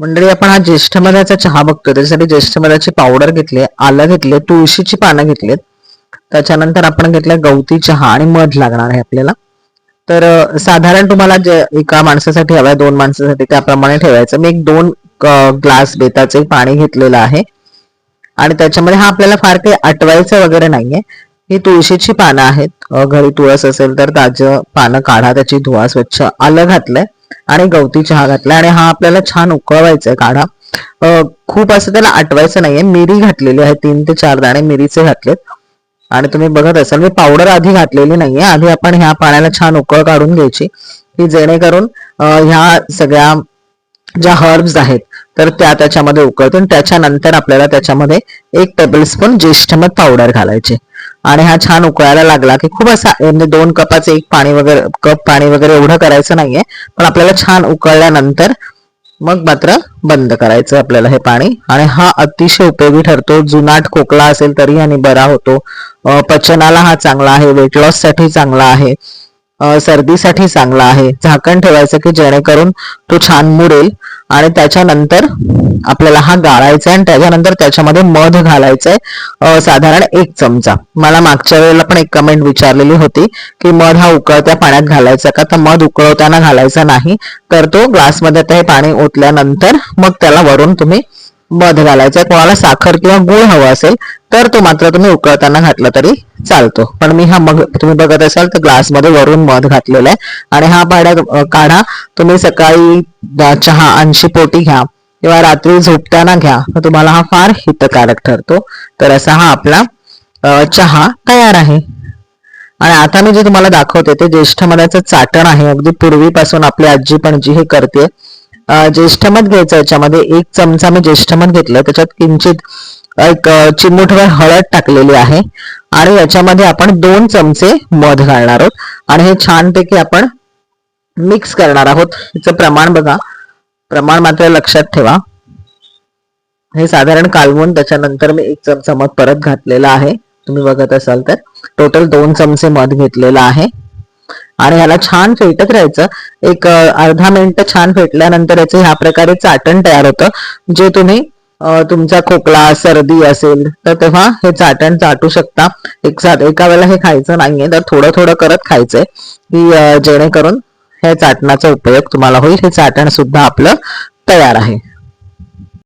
मंडळी आपण हा ज्येष्ठ मधाचा चहा बघतोय. त्याच्यासाठी ज्येष्ठ मधाची पावडर घेतली आलं घेतले तुळशीची पानं घेतलीत. त्याच्यानंतर आपण घेतलं गवती चहा आणि मध लागणार आहे आपल्याला. तर साधारण तुम्हाला जे एका माणसासाठी हवाय दोन माणसासाठी त्याप्रमाणे ठेवायचं. मी एक दोन ग्लास बेताचे पाणी घेतलेलं आहे. आणि त्याच्यामध्ये हा आपल्याला फार काही आटवायचं वगैरे नाहीये. ही तुळशीची पानं आहेत. घरी तुळस असेल तर ताजं पानं काढा त्याची धुवा स्वच्छ आलं घातलंय. आणि गवती चहा घातला. आणि हा आपल्याला छान उकळवायचा आहे काढा. खूप असं त्याला आटवायचं नाहीये. मिरी घातलेली आहे. तीन ते चार दाणे मिरीचे घातलेत. आणि तुम्ही बघत असाल मी पावडर आधी घातलेली नाहीये. आधी आपण ह्या पाण्याला छान उकळ काढून घ्यायची. की जेणेकरून ह्या सगळ्या ज्या हर्ब्स आहेत तर त्या त्याच्यामध्ये उकळतील. त्याच्यानंतर आपल्याला त्याच्यामध्ये एक टेबलस्पून ज्येष्ठमध पावडर घालायचे. आणि हा छान उकळायला लागला की खूप असा म्हणजे दोन कपाचे एक पाणी वगैरे कप पाणी वगैरे एवढं करायचं नाहीये. पण आपल्याला छान उकळल्यानंतर मग मात्र बंद करायचं आपल्याला हे पाणी. आणि हा अतिशय उपयोगी ठरतो. जुनाट खोकला असेल तरी आणि बरा होतो. पचनाला हा चांगला आहे. वेट लॉससाठी चांगला आहे. सर्दीसाठी चांगला आहे. झाकण ठेवायचं की जेणेकरून तो छान मुरेल. आणि त्याच्यानंतर आपल्याला हा गाळायचा आहे आणि त्याच्यानंतर त्याच्यामध्ये मध घालायचंय साधारण एक चमचा. मला मागच्या वेळेला पण एक कमेंट विचारलेली होती की मध हा उकळत्या पाण्यात घालायचा का? तर मध उकळवताना घालायचा नाही. तर तो ग्लासमध्ये ते पाणी ओतल्यानंतर मग त्याला वरून तुम्ही मध घालायचा कोणाला साखर किंवा गुळ हवा असेल तर तो मात्र तुम्ही उकळताना घातला तरी चालतो. पण मी हा मग तुम्ही बघत असाल तर ग्लासमध्ये वरून मध घातलेला आहे. आणि हा पाड्या काढा. तुम्ही सकाळी चहा ऐंशी पोटी घ्या. किंवा रात्री झोपताना घ्या. तर तुम्हाला हा फार हितकारक ठरतो. तर असा हा आपला चहा तयार आहे. आणि आता मी जे तुम्हाला दाखवते ते ज्येष्ठ मधाचं चाटण आहे. अगदी पूर्वीपासून आपली आजी पणजी हे करते ज्येष्ठ मध घ्यायचं याच्यामध्ये एक चमचा मी ज्येष्ठ मध घेतलं त्याच्यात किंचित एक अं, चिमूटभर हळद टाकलेली आहे. आणि याच्यामध्ये आपण दोन चमचे मध घालणार आहोत. आणि हे छानपैकी आपण मिक्स करणार आहोत. याचं प्रमाण बघा. प्रमाण मात्र लक्षात ठेवा. हे साधारण कालवून त्याच्यानंतर मी एक चमचा मध परत घातलेला आहे. तुम्ही बघत असाल तर. टोटल दोन चमचे मध घेतलेला आहे. आणि ह्याला छान फेटत राहायचं. एक अर्धा मिनिट छान फेटल्यानंतर याचे ह्या प्रकारे चाटण तयार होतं. जे तुम्ही तुमचा खोकला सर्दी असेल तर तेव्हा हे चाटण चाटू शकता. एक साथ एका वेळेला हे खायचं नाहीये तर थोडं थोडं करत खायचंय. की जेणेकरून हे चाटणाचा उपयोग तुम्हाला होईल. हे चाटण सुद्धा आपलं तयार आहे.